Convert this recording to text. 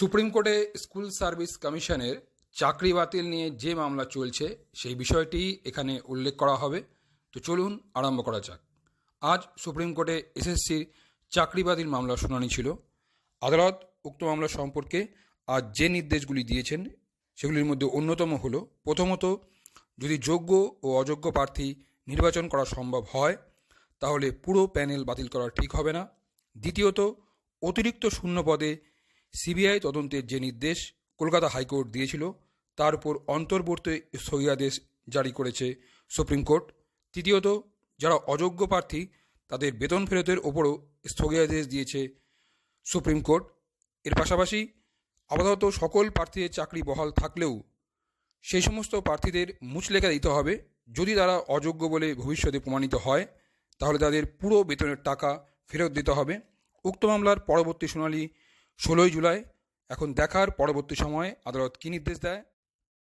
Supreme কোর্টে school service কমিশনের চাকরি বাতিল নিয়ে যে মামলা চলছে, সেই বিষয়টি এখানে উল্লেখ করা হবে। তো চলুন আরম্ভ করা যাক। আজ সুপ্রিম কোর্টে এসএসসির চাকরি বাতিল মামলার শুনানি ছিল। আদালত উক্ত মামলা সম্পর্কে আজ যে নির্দেশগুলি দিয়েছেন, সেগুলির মধ্যে অন্যতম হল, প্রথমত, যদি যোগ্য ও অযোগ্য প্রার্থী নির্বাচন করা সম্ভব হয়, তাহলে পুরো প্যানেল বাতিল করা ঠিক হবে না। দ্বিতীয়ত, অতিরিক্ত শূন্য পদে সিবিআই তদন্তের যে নির্দেশ কলকাতা হাইকোর্ট দিয়েছিল, তার উপর অন্তর্বর্তী স্থগিতাদেশ জারি করেছে সুপ্রিম কোর্ট। তৃতীয়ত, যারা অযোগ্য প্রার্থী, তাদের বেতন ফেরতের ওপরও স্থগিতাদেশ দিয়েছে সুপ্রিম কোর্ট। এর পাশাপাশি আপাতত সকল প্রার্থীদের চাকরি বহাল থাকলেও সেই সমস্ত প্রার্থীদের মুচলেখা দিতে হবে। যদি তারা অযোগ্য বলে ভবিষ্যতে প্রমাণিত হয়, তাহলে তাদের পুরো বেতনের টাকা ফেরত দিতে হবে। উক্ত মামলার পরবর্তী শুনানি ষোলোই জুলাই। এখন দেখার পরবর্তী সময়ে আদালত কী নির্দেশ দেয়?